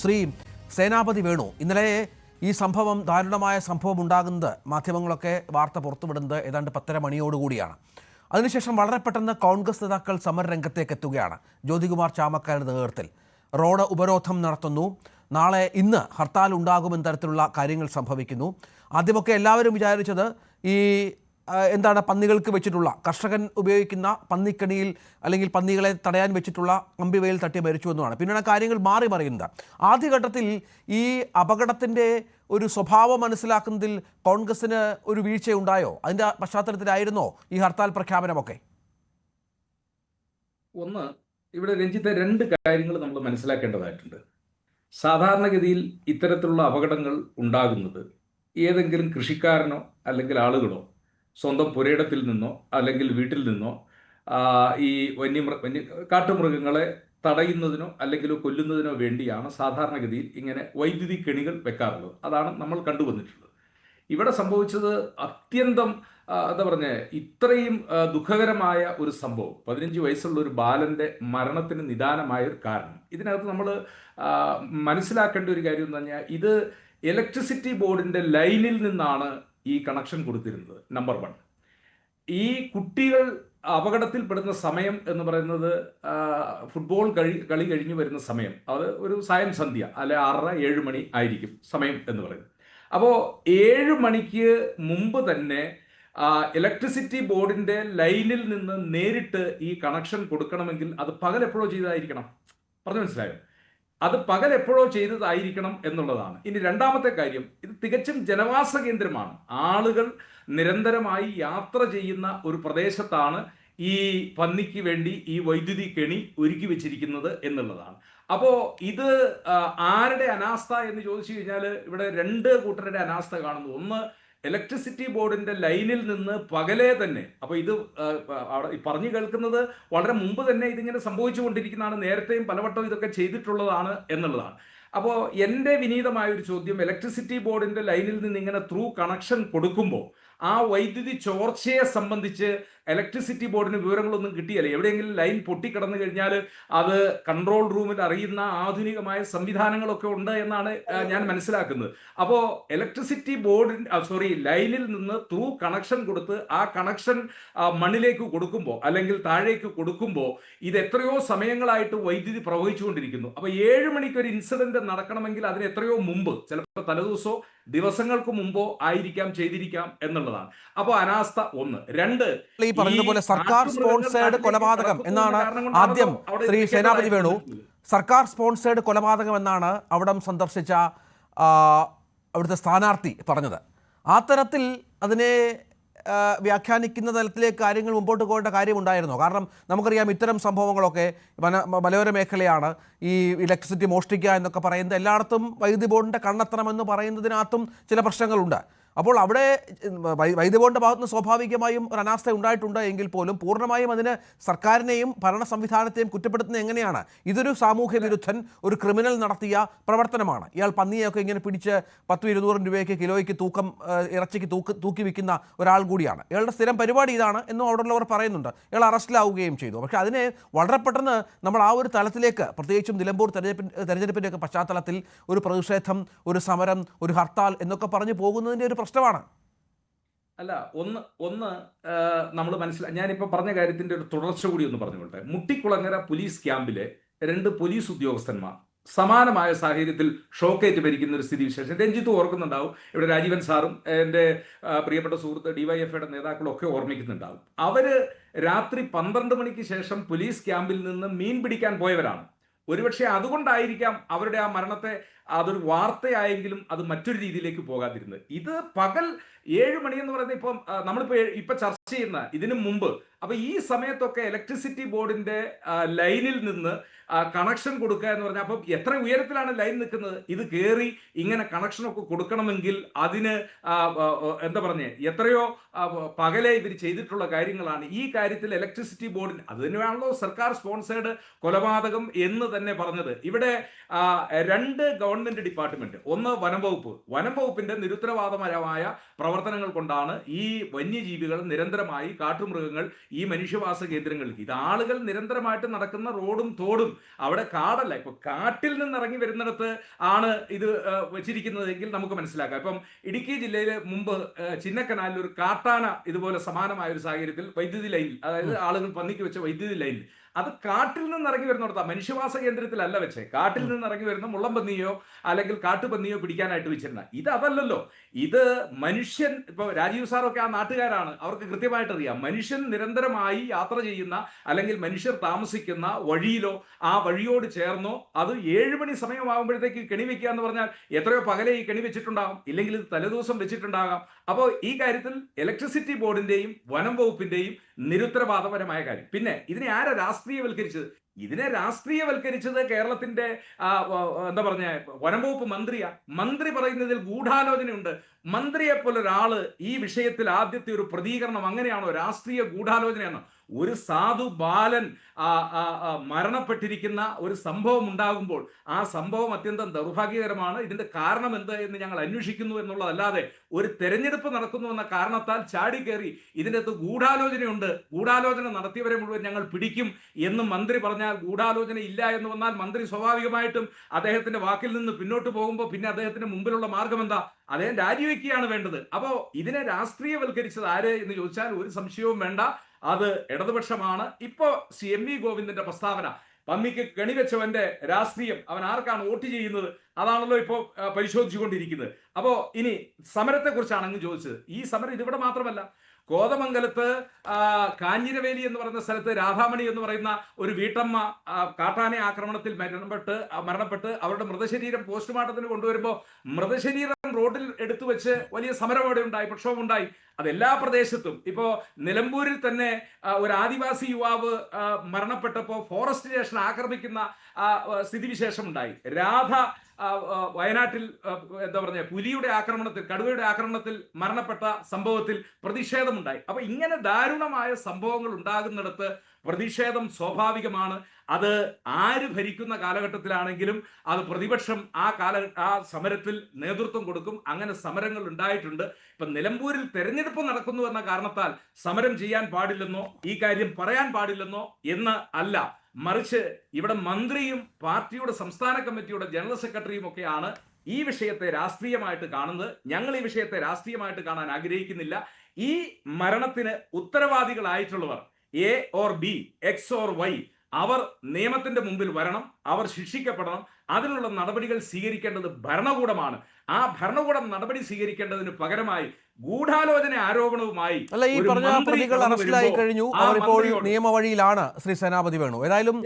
ശ്രീ സേനാപതി വേണു. ഇന്നലെ ഈ സംഭവം ദാരുണമായ സംഭവം ഉണ്ടാകുന്നത് മാധ്യമങ്ങളൊക്കെ വാർത്ത പുറത്തുവിടുന്നത് ഏതാണ്ട് പത്തര മണിയോടുകൂടിയാണ്. അതിനുശേഷം വളരെ പെട്ടെന്ന് കോൺഗ്രസ് നേതാക്കൾ സമരരംഗത്തേക്ക് എത്തുകയാണ്. ജ്യോതികുമാർ ചാമക്കാരുടെ നേതൃത്വത്തിൽ. റോഡ് ഉപരോധം നടത്തുന്നു. നാളെ ഇന്ന് ഹർത്താൽ ഉണ്ടാകുമെന്ന തരത്തിലുള്ള കാര്യങ്ങൾ സംഭവിക്കുന്നു. ആദ്യമൊക്കെ എല്ലാവരും വിചാരിച്ചത് ഈ എന്താണ് പന്നികൾക്ക് വെച്ചിട്ടുള്ള കർഷകൻ ഉപയോഗിക്കുന്ന പന്നിക്കണിയിൽ അല്ലെങ്കിൽ പന്നികളെ തടയാൻ വെച്ചിട്ടുള്ള അമ്പിവയിൽ തട്ടി മരിച്ചു എന്നുമാണ് പിന്നീട് കാര്യങ്ങൾ മാറി മറിയുന്നത്. ആദ്യഘട്ടത്തിൽ ഈ അപകടത്തിന്റെ ഒരു സ്വഭാവം മനസ്സിലാക്കുന്നതിൽ കോൺഗ്രസിന് ഒരു വീഴ്ച ഉണ്ടായോ അതിന്റെ പശ്ചാത്തലത്തിലായിരുന്നോ ഈ ഹർത്താൽ പ്രഖ്യാപനമൊക്കെ? ഒന്ന് ഇവിടെ രഞ്ജിത്തെ രണ്ട് കാര്യങ്ങൾ നമ്മൾ മനസ്സിലാക്കേണ്ടതായിട്ടുണ്ട്. സാധാരണഗതിയിൽ ഇത്തരത്തിലുള്ള അപകടങ്ങൾ ഉണ്ടാകുന്നത് ഏതെങ്കിലും കൃഷിക്കാരനോ അല്ലെങ്കിൽ ആളുകളോ സ്വന്തം പുരയിടത്തിൽ നിന്നോ അല്ലെങ്കിൽ വീട്ടിൽ നിന്നോ ഈ വന്യമൃ വന്യ കാട്ടുമൃഗങ്ങളെ തടയുന്നതിനോ അല്ലെങ്കിൽ കൊല്ലുന്നതിനോ വേണ്ടിയാണ് സാധാരണഗതിയിൽ ഇങ്ങനെ വൈദ്യുതി കെണികൾ വെക്കാറുള്ളത്. അതാണ് നമ്മൾ കണ്ടുവന്നിട്ടുള്ളത്. ഇവിടെ സംഭവിച്ചത് അത്യന്തം എന്താ പറഞ്ഞ ഇത്രയും ദുഃഖകരമായ ഒരു സംഭവം. പതിനഞ്ച് വയസ്സുള്ള ഒരു ബാലന്റെ മരണത്തിന് നിദാനമായ ഒരു കാരണം. ഇതിനകത്ത് നമ്മൾ മനസ്സിലാക്കേണ്ട ഒരു കാര്യം എന്ന് പറഞ്ഞാൽ ഇത് ഇലക്ട്രിസിറ്റി ബോർഡിന്റെ ലൈനിൽ നിന്നാണ് ഈ കണക്ഷൻ കൊടുത്തിരുന്നത്. നമ്പർ വൺ ഈ കുട്ടികൾ അപകടത്തിൽപ്പെടുന്ന സമയം എന്ന് പറയുന്നത് ഫുട്ബോൾ കളി കളി കഴിഞ്ഞ് വരുന്ന സമയം. അത് ഒരു സായം സന്ധ്യ അല്ലെ ആറര ഏഴ് മണി ആയിരിക്കും സമയം എന്ന് പറയുന്നത്. അപ്പോൾ ഏഴ് മണിക്ക് മുമ്പ് തന്നെ ഇലക്ട്രിസിറ്റി ബോർഡിന്റെ ലൈനിൽ നിന്ന് നേരിട്ട് ഈ കണക്ഷൻ കൊടുക്കണമെങ്കിൽ അത് പകൽ ചെയ്തായിരിക്കണം. പറഞ്ഞു മനസ്സിലായോ? അത് പകൽ എപ്പോഴോ ചെയ്തതായിരിക്കണം എന്നുള്ളതാണ്. ഇനി രണ്ടാമത്തെ കാര്യം ഇത് തികച്ചും ജനവാസ കേന്ദ്രമാണ്. ആളുകൾ നിരന്തരമായി യാത്ര ചെയ്യുന്ന ഒരു പ്രദേശത്താണ് ഈ പന്നിക്ക് വേണ്ടി ഈ വൈദ്യുതി കെണി ഒരുക്കി വെച്ചിരിക്കുന്നത് എന്നുള്ളതാണ്. അപ്പോ ഇത് ആരുടെ അനാസ്ഥ എന്ന് ചോദിച്ചു കഴിഞ്ഞാൽ ഇവിടെ രണ്ട് കൂട്ടരുടെ അനാസ്ഥ കാണുന്നു. ഒന്ന് ഇലക്ട്രിസിറ്റി ബോർഡിന്റെ ലൈനിൽ നിന്ന് പകലേ തന്നെ അപ്പോൾ ഇത് പറഞ്ഞു കേൾക്കുന്നത് വളരെ മുമ്പ് തന്നെ ഇതിങ്ങനെ സംഭവിച്ചുകൊണ്ടിരിക്കുന്നതാണ് നേരത്തെയും പലവട്ടം ഇതൊക്കെ ചെയ്തിട്ടുള്ളതാണ് എന്നുള്ളതാണ്. അപ്പോൾ എന്റെ വിനീതമായ ഒരു ചോദ്യം ഇലക്ട്രിസിറ്റി ബോർഡിന്റെ ലൈനിൽ നിന്ന് ഇങ്ങനെ ത്രൂ കണക്ഷൻ കൊടുക്കുമ്പോൾ ആ വൈദ്യുതി ചോർച്ചയെ സംബന്ധിച്ച് ഇലക്ട്രിസിറ്റി ബോർഡിന് വിവരങ്ങളൊന്നും കിട്ടിയല്ലേ? എവിടെയെങ്കിലും ലൈൻ പൊട്ടിക്കിടന്നു കഴിഞ്ഞാൽ അത് കൺട്രോൾ റൂമിൽ അറിയുന്ന ആധുനികമായ സംവിധാനങ്ങളൊക്കെ ഉണ്ട് എന്നാണ് ഞാൻ മനസ്സിലാക്കുന്നത്. അപ്പോൾ ഇലക്ട്രിസിറ്റി ബോർഡിൻ സോറി ലൈനിൽ നിന്ന് ത്രൂ കണക്ഷൻ കൊടുത്ത് ആ കണക്ഷൻ മണ്ണിലേക്ക് കൊടുക്കുമ്പോൾ അല്ലെങ്കിൽ താഴേക്ക് കൊടുക്കുമ്പോൾ ഇത് എത്രയോ സമയങ്ങളായിട്ട് വൈദ്യുതി പ്രവഹിച്ചുകൊണ്ടിരിക്കുന്നു. അപ്പോൾ ഏഴ് മണിക്ക് ഒരു ഇൻസിഡന്റ് നടക്കണമെങ്കിൽ അതിന് എത്രയോ മുമ്പ് ചിലപ്പോൾ തലേദിവസമോ ദിവസങ്ങൾക്ക് മുമ്പോ ആയിരിക്കാം ചെയ്തിരിക്കാം എന്നുള്ളതാണ്. അപ്പോൾ അനാസ്ഥ ഒന്ന്. രണ്ട് ഈ പറഞ്ഞതുപോലെ പോലെ സർക്കാർ സ്പോൺസേർഡ് സ്പോൺസേഡ് കൊലപാതകം എന്നാണ് ആദ്യം ശ്രീ സേനാപതി വേണു? സർക്കാർ സ്പോൺസേഡ് കൊലപാതകം എന്നാണ് അവിടം സന്ദർശിച്ച അവിടുത്തെ സ്ഥാനാർത്ഥി പറഞ്ഞത്. ആ തരത്തിൽ അതിനെ വ്യാഖ്യാനിക്കുന്ന തലത്തിലേക്ക് കാര്യങ്ങൾ മുമ്പോട്ട് പോകേണ്ട കാര്യമുണ്ടായിരുന്നോ. കാരണം നമുക്കറിയാം ഇത്തരം സംഭവങ്ങളൊക്കെ വന മലയോര മേഖലയാണ് ഈ ഇലക്ട്രിസിറ്റി മോഷ്ടിക്കുക എന്നൊക്കെ പറയുന്നത്. എല്ലായിടത്തും വൈദ്യുതി ബോർഡിന്റെ കണ്ണെത്തണമെന്ന് പറയുന്നതിനകത്തും ചില പ്രശ്നങ്ങളുണ്ട്. അപ്പോൾ അവിടെ ഉം, ഭാഗത്തുനിന്ന് ഭാഗത്ത് നിന്ന് സ്വാഭാവികമായും ഒരു അനാസ്ഥ ഉണ്ടായിട്ടുണ്ട് എങ്കിൽ പോലും പൂർണമായും അതിന് സർക്കാരിനെയും ഭരണ സംവിധാനത്തെയും കുറ്റപ്പെടുത്തുന്നത് എങ്ങനെയാണ്? ഇതൊരു സാമൂഹ്യ വിരുദ്ധൻ ഒരു ക്രിമിനൽ നടത്തിയ പ്രവർത്തനമാണ്. ഇയാൾ പന്നിയൊക്കെ ഇങ്ങനെ പിടിച്ച് പത്തും ഇരുന്നൂറും രൂപയ്ക്ക് കിലോയ്ക്ക് തൂക്കം ഇറച്ചിക്ക് തൂക്ക് തൂക്കി വിൽക്കുന്ന ഒരാൾ കൂടിയാണ്. ഇയാളുടെ സ്ഥിരം പരിപാടി ഇതാണ് എന്നും അവിടെയുള്ളവർ പറയുന്നുണ്ട്. ഇയാൾ അറസ്റ്റിലാവുകയും ചെയ്തു. പക്ഷേ അതിനെ വളരെ പെട്ടെന്ന് നമ്മൾ ആ ഒരു തലത്തിലേക്ക് പ്രത്യേകിച്ചും നിലമ്പൂർ തെരഞ്ഞെടുപ്പ് തെരഞ്ഞെടുപ്പിന്റെയൊക്കെ പശ്ചാത്തലത്തിൽ ഒരു പ്രതിഷേധം ഒരു സമരം ഒരു ഹർത്താൽ എന്നൊക്കെ പറഞ്ഞു പോകുന്നതിന്റെ ഒരു പ്രശ്നമാണ്. അല്ല ഒന്ന് ഒന്ന് നമ്മൾ മനസ്സിലാക്കി ഞാനിപ്പോൾ പറഞ്ഞ കാര്യത്തിന്റെ ഒരു തുടർച്ച കൂടി ഒന്ന് പറഞ്ഞുകൊള്ളട്ടെ മുട്ടിക്കുളങ്ങര പോലീസ് ക്യാമ്പിലെ രണ്ട് പോലീസ് ഉദ്യോഗസ്ഥന്മാർ സമാനമായ സാഹചര്യത്തിൽ ഷോക്കേറ്റ് ഭരിക്കുന്ന ഒരു സ്ഥിതിവിശേഷം രഞ്ജിത്ത് ഓർക്കുന്നുണ്ടാവും. ഇവിടെ രാജീവൻ സാറും എന്റെ പ്രിയപ്പെട്ട സുഹൃത്ത് ഡിവൈഎഫ്ഐയുടെ നേതാക്കളും ഒക്കെ ഓർമ്മിക്കുന്നുണ്ടാവും. അവർ രാത്രി പന്ത്രണ്ട് മണിക്ക് ശേഷം പോലീസ് ക്യാമ്പിൽ നിന്ന് മീൻ പിടിക്കാൻ പോയവരാണ്. ഒരുപക്ഷെ അതുകൊണ്ടായിരിക്കാം അവരുടെ ആ മരണത്തെ അതൊരു വാർത്തയായെങ്കിലും അത് മറ്റൊരു രീതിയിലേക്ക് പോകാതിരുന്നത്. ഇത് പകൽ ഏഴ് മണി എന്ന് പറയുന്നത് ഇപ്പം നമ്മളിപ്പോ ഇപ്പൊ ചർച്ച ചെയ്യുന്ന ഇതിനു മുമ്പ് അപ്പൊ ഈ സമയത്തൊക്കെ ഇലക്ട്രിസിറ്റി ബോർഡിന്റെ ലൈനിൽ നിന്ന് കണക്ഷൻ കൊടുക്കുക എന്ന് പറഞ്ഞാൽ അപ്പം എത്ര ഉയരത്തിലാണ് ലൈൻ നിൽക്കുന്നത്? ഇത് കയറി ഇങ്ങനെ കണക്ഷനൊക്കെ കൊടുക്കണമെങ്കിൽ അതിന് എന്താ പറഞ്ഞേ എത്രയോ പകലെ ഇവർ ചെയ്തിട്ടുള്ള കാര്യങ്ങളാണ്. ഈ കാര്യത്തിൽ ഇലക്ട്രിസിറ്റി ബോർഡിന് അത് സർക്കാർ സ്പോൺസേഡ് കൊലപാതകം എന്ന് തന്നെ പറഞ്ഞത്. ഇവിടെ രണ്ട് ഗവൺമെന്റ് ഡിപ്പാർട്ട്മെന്റ് ഒന്ന് വനം വകുപ്പ്. വനം വകുപ്പിന്റെ നിരുത്തരവാദപരമായ പ്രവർത്തനങ്ങൾ കൊണ്ടാണ് ഈ വന്യജീവികൾ നിരന്തരമായി കാട്ടുമൃഗങ്ങൾ ഈ മനുഷ്യവാസ കേന്ദ്രങ്ങളിൽ ഇത് ആളുകൾ നിരന്തരമായിട്ട് നടക്കുന്ന റോഡും തോടും. അവിടെ കാടല്ല. ഇപ്പൊ കാട്ടിൽ നിന്ന് ഇറങ്ങി വരുന്നിടത്ത് ആണ് ഇത് വെച്ചിരിക്കുന്നതെങ്കിൽ നമുക്ക് മനസ്സിലാക്കാം. ഇപ്പം ഇടുക്കി ജില്ലയിലെ മുമ്പ് ചിന്നക്കനാലിൽ ഒരു കാട്ടാന ഇതുപോലെ സമാനമായ ഒരു സാഹചര്യത്തിൽ വൈദ്യുതി ലൈൻ അതായത് ആളുകൾ പന്നിക്ക് വെച്ച വൈദ്യുതി ലൈനിൽ അത് കാട്ടിൽ നിന്ന് ഇറങ്ങി വരുന്നിടത്താ. മനുഷ്യവാസ കേന്ദ്രത്തിലല്ല വെച്ചേ. കാട്ടിൽ നിന്ന് ഇറങ്ങി വരുന്ന മുള്ളംപന്നിയോ അല്ലെങ്കിൽ കാട്ടുപന്നിയോ പിടിക്കാനായിട്ട് വെച്ചിരുന്ന. ഇത് അതല്ലല്ലോ. ഇത് മനുഷ്യൻ ഇപ്പൊ രാജീവ് സാറൊക്കെ ആ നാട്ടുകാരാണ്. അവർക്ക് കൃത്യമായിട്ട് അറിയാം. മനുഷ്യൻ നിരന്തരമായി യാത്ര ചെയ്യുന്ന അല്ലെങ്കിൽ മനുഷ്യർ താമസിക്കുന്ന വഴിയിലോ ആ വഴിയോട് ചേർന്നോ അത് ഏഴ് മണി സമയമാകുമ്പോഴത്തേക്ക് കെണി വെക്കുക എന്ന് പറഞ്ഞാൽ എത്രയോ പകലെ ഈ കെണി വെച്ചിട്ടുണ്ടാകും. ഇല്ലെങ്കിൽ ഇത് തലേദിവസം വെച്ചിട്ടുണ്ടാകാം. അപ്പോൾ ഈ കാര്യത്തിൽ ഇലക്ട്രിസിറ്റി ബോർഡിന്റെയും വനം വകുപ്പിന്റെയും നിരുത്തരവാദപരമായ കാര്യം. പിന്നെ ഇതിനെ ആരാ രാഷ്ട്രീയവൽക്കരിച്ചത്. ഇതിനെ രാഷ്ട്രീയവൽക്കരിച്ചത് കേരളത്തിന്റെ എന്താ പറഞ്ഞ വനംവകുപ്പ് മന്ത്രിയാ. മന്ത്രി പറയുന്നതിൽ ഗൂഢാലോചനയുണ്ട്. മന്ത്രിയെ പോലെ ഒരാൾ ഈ വിഷയത്തിൽ ആദ്യത്തെ ഒരു പ്രതികരണം അങ്ങനെയാണോ? രാഷ്ട്രീയ ഗൂഢാലോചനയാണോ? ഒരു സാധു ബാലൻ മരണപ്പെട്ടിരിക്കുന്ന ഒരു സംഭവം ഉണ്ടാകുമ്പോൾ ആ സംഭവം അത്യന്തം ദൗർഭാഗ്യകരമാണ്. ഇതിന്റെ കാരണം എന്ത് എന്ന് ഞങ്ങൾ അന്വേഷിക്കുന്നു എന്നുള്ളതല്ലാതെ ഒരു തെരഞ്ഞെടുപ്പ് നടക്കുന്നു എന്ന കാരണത്താൽ ചാടി കയറി ഇതിന്റെ അകത്ത് ഗൂഢാലോചനയുണ്ട്. ഗൂഢാലോചന നടത്തിയവരെ മുഴുവൻ ഞങ്ങൾ പിടിക്കും എന്ന് മന്ത്രി പറഞ്ഞാൽ ഗൂഢാലോചന ഇല്ല എന്ന് വന്നാൽ മന്ത്രി സ്വാഭാവികമായിട്ടും അദ്ദേഹത്തിന്റെ വാക്കിൽ നിന്ന് പിന്നോട്ട് പോകുമ്പോൾ പിന്നെ അദ്ദേഹത്തിന്റെ മുമ്പിലുള്ള മാർഗം എന്താ? അദ്ദേഹം രാജിവെക്കുകയാണ് വേണ്ടത്. അപ്പോ ഇതിനെ രാഷ്ട്രീയവൽക്കരിച്ചത് ആര് എന്ന് ചോദിച്ചാൽ ഒരു സംശയവും വേണ്ട. അത് ഇടതുപക്ഷമാണ്. ഇപ്പോ സി എം വി ഗോവിന്ദന്റെ പ്രസ്താവന. പന്നിക്ക് കെണിവെച്ചവന്റെ രാഷ്ട്രീയം അവൻ ആർക്കാണ് വോട്ട് ചെയ്യുന്നത്? അതാണല്ലോ ഇപ്പോൾ പരിശോധിച്ചുകൊണ്ടിരിക്കുന്നത്. അപ്പോൾ ഇനി സമരത്തെ കുറിച്ചാണ് അങ്ങ് ചോദിച്ചത്. ഈ സമരം ഇതിവിടെ മാത്രമല്ല. കോതമംഗലത്ത് കാഞ്ഞിരവേലി എന്ന് പറയുന്ന സ്ഥലത്ത് രാധാമണി എന്ന് പറയുന്ന ഒരു വീട്ടമ്മ കാട്ടാനെ ആക്രമണത്തിൽ മരണപ്പെട്ട് മരണപ്പെട്ട് അവരുടെ മൃതശരീരം പോസ്റ്റ്മോർട്ടത്തിന് കൊണ്ടുവരുമ്പോൾ മൃതശരീരം റോഡിൽ എടുത്തു വെച്ച് വലിയ സമരം അവിടെ ഉണ്ടായി പ്രക്ഷോഭം ഉണ്ടായി. അതെല്ലാ പ്രദേശത്തും. ഇപ്പോ നിലമ്പൂരിൽ തന്നെ ഒരു ആദിവാസി യുവാവ് മരണപ്പെട്ടപ്പോൾ ഫോറസ്റ്റ് സ്റ്റേഷൻ ആക്രമിക്കുന്ന സ്ഥിതിവിശേഷം ഉണ്ടായി രാധ വയനാട്ടിൽ എന്താ പറഞ്ഞ പുലിയുടെ ആക്രമണത്തിൽ കടുവയുടെ ആക്രമണത്തിൽ മരണപ്പെട്ട സംഭവത്തിൽ പ്രതിഷേധമുണ്ടായി. അപ്പൊ ഇങ്ങനെ ദാരുണമായ സംഭവങ്ങൾ ഉണ്ടാകുന്നിടത്ത് പ്രതിഷേധം സ്വാഭാവികമാണ്. അത് ആര് ഭരിക്കുന്ന കാലഘട്ടത്തിലാണെങ്കിലും അത് പ്രതിപക്ഷം ആ കാല ആ സമരത്തിൽ നേതൃത്വം കൊടുക്കും. അങ്ങനെ സമരങ്ങൾ ഉണ്ടായിട്ടുണ്ട്. ഇപ്പൊ നിലമ്പൂരിൽ തെരഞ്ഞെടുപ്പ് നടക്കുന്നു എന്ന കാരണത്താൽ സമരം ചെയ്യാൻ പാടില്ലെന്നോ ഈ കാര്യം പറയാൻ പാടില്ലെന്നോ എന്ന് അല്ല. മറിച്ച് ഇവിടെ മന്ത്രിയും പാർട്ടിയുടെ സംസ്ഥാന കമ്മിറ്റിയുടെ ജനറൽ സെക്രട്ടറിയും ഒക്കെയാണ് ഈ വിഷയത്തെ രാഷ്ട്രീയമായിട്ട് കാണുന്നത്. ഞങ്ങൾ ഈ വിഷയത്തെ രാഷ്ട്രീയമായിട്ട് കാണാൻ ആഗ്രഹിക്കുന്നില്ല. ഈ മരണത്തിന് ഉത്തരവാദികളായിട്ടുള്ളവർ A or B X or Y അവർ നിയമത്തിന്റെ മുമ്പിൽ വരണം അവർ ശിക്ഷിക്കപ്പെടണം. അതിനുള്ള നടപടികൾ സ്വീകരിക്കേണ്ടത് ഭരണകൂടമാണ്. ആ ഭരണകൂടം നടപടി സ്വീകരിക്കേണ്ടതിന് പകരമായി ഗൂഢാലോചന ആരോപണവുമായി അല്ല ഈ പറഞ്ഞ പ്രതികൾ അറസ്റ്റിലായി കഴിഞ്ഞു. അവരിപ്പോൾ നിയമവഴിയിലാണ് ശ്രീ സേനാപതി വേണു. ഏതായാലും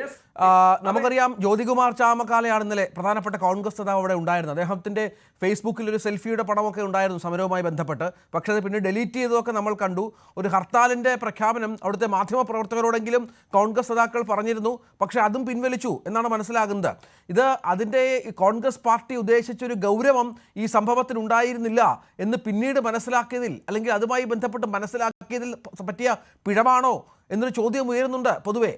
നമുക്കറിയാം ജ്യോതികുമാർ ചാമക്കാലയാണ് ഇന്നലെ പ്രധാനപ്പെട്ട കോൺഗ്രസ് നേതാവ് അവിടെ ഉണ്ടായിരുന്നത്. അദ്ദേഹത്തിന്റെ ഫേസ്ബുക്കിൽ ഒരു സെൽഫിയുടെ പടമൊക്കെ ഉണ്ടായിരുന്നു സമരവുമായി ബന്ധപ്പെട്ട്. പക്ഷേ അത് പിന്നെ ഡിലീറ്റ് ചെയ്തതൊക്കെ നമ്മൾ കണ്ടു. ഒരു ഹർത്താലിന്റെ പ്രഖ്യാപനം അവിടുത്തെ മാധ്യമ പ്രവർത്തകരോടെങ്കിലും കോൺഗ്രസ് നേതാക്കൾ പറഞ്ഞിരുന്നു. പക്ഷെ അതും പിൻവലിച്ചു എന്നാണ് മനസ്സിലാകുന്നത്. ഇത് അതിന്റെ കോൺഗ്രസ് പാർട്ടി ഉദ്ദേശിച്ചൊരു ഗൗരവം ഈ സംഭവത്തിനുണ്ടായിരുന്നില്ല എന്ന് പിന്നീട് മനസ്സിലാക്കിയതിൽ അല്ലെങ്കിൽ അതുമായി ബന്ധപ്പെട്ട് മനസ്സിലാക്കിയതിൽ പറ്റിയ പിഴവാണോ എന്നൊരു ചോദ്യം ഉയരുന്നുണ്ട് പൊതുവേ.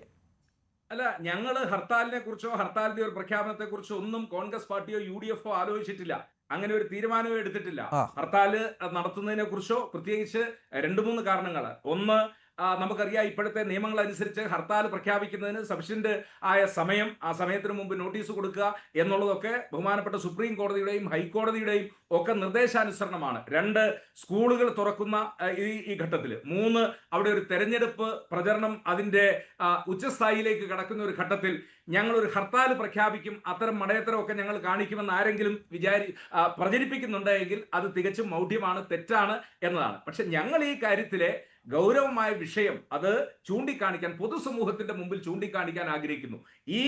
അല്ല ഞങ്ങൾ ഹർത്താലിനെ കുറിച്ചോ ഹർത്താലിന്റെ ഒരു പ്രഖ്യാപനത്തെ കുറിച്ചോ ഒന്നും കോൺഗ്രസ് പാർട്ടിയോ യു ഡി എഫോ ആലോചിച്ചിട്ടില്ല. അങ്ങനെ ഒരു തീരുമാനവും എടുത്തിട്ടില്ല. ഹർത്താൽ നടത്തുന്നതിനെ കുറിച്ചോ പ്രത്യേകിച്ച് രണ്ടു മൂന്ന് കാരണങ്ങൾ ഒന്ന് നമുക്കറിയാം ഇപ്പോഴത്തെ നിയമങ്ങൾ അനുസരിച്ച് ഹർത്താൽ പ്രഖ്യാപിക്കുന്നതിന് സഫിഷ്യന്റ് ആയ സമയം ആ സമയത്തിന് മുമ്പ് നോട്ടീസ് കൊടുക്കുക എന്നുള്ളതൊക്കെ ബഹുമാനപ്പെട്ട സുപ്രീം കോടതിയുടെയും ഹൈക്കോടതിയുടെയും ഒക്കെ നിർദ്ദേശാനുസരണമാണ്. രണ്ട് സ്കൂളുകൾ തുറക്കുന്ന ഈ ഈ ഘട്ടത്തിൽ മൂന്ന് അവിടെ ഒരു തെരഞ്ഞെടുപ്പ് പ്രചരണം അതിന്റെ ഉച്ചസ്ഥായിലേക്ക് കടക്കുന്ന ഒരു ഘട്ടത്തിൽ ഞങ്ങൾ ഒരു ഹർത്താൽ പ്രഖ്യാപിക്കും അത്തരം മടയത്തരമൊക്കെ ഞങ്ങൾ കാണിക്കുമെന്ന് ആരെങ്കിലും വിചാരി പ്രചരിപ്പിക്കുന്നുണ്ടെങ്കിൽ അത് തികച്ചും മൗഢ്യമാണ് തെറ്റാണ് എന്നതാണ്. പക്ഷെ ഞങ്ങൾ ഈ കാര്യത്തിലെ ഗൗരവമായ വിഷയം അത് ചൂണ്ടിക്കാണിക്കാൻ പൊതുസമൂഹത്തിന്റെ മുമ്പിൽ ചൂണ്ടിക്കാണിക്കാൻ ആഗ്രഹിക്കുന്നു. ഈ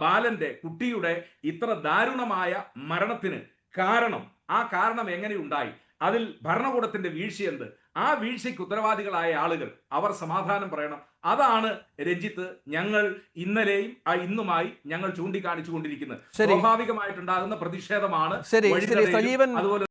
ബാലന്റെ കുട്ടിയുടെ ഇത്ര ദാരുണമായ മരണത്തിന് കാരണം ആ കാരണം എങ്ങനെ ഉണ്ടായി അതിൽ ഭരണകൂടത്തിന്റെ വീഴ്ച എന്ത്? ആ വീഴ്ചയ്ക്ക് ഉത്തരവാദികളായ ആളുകൾ അവർ സമാധാനം പറയണം. അതാണ് രഞ്ജിത്ത് ഞങ്ങൾ ഇന്നലെയും ആ ഇന്നുമായി ഞങ്ങൾ ചൂണ്ടിക്കാണിച്ചു കൊണ്ടിരിക്കുന്നത്. സ്വാഭാവികമായിട്ടുണ്ടാകുന്ന പ്രതിഷേധമാണ് അതുപോലെ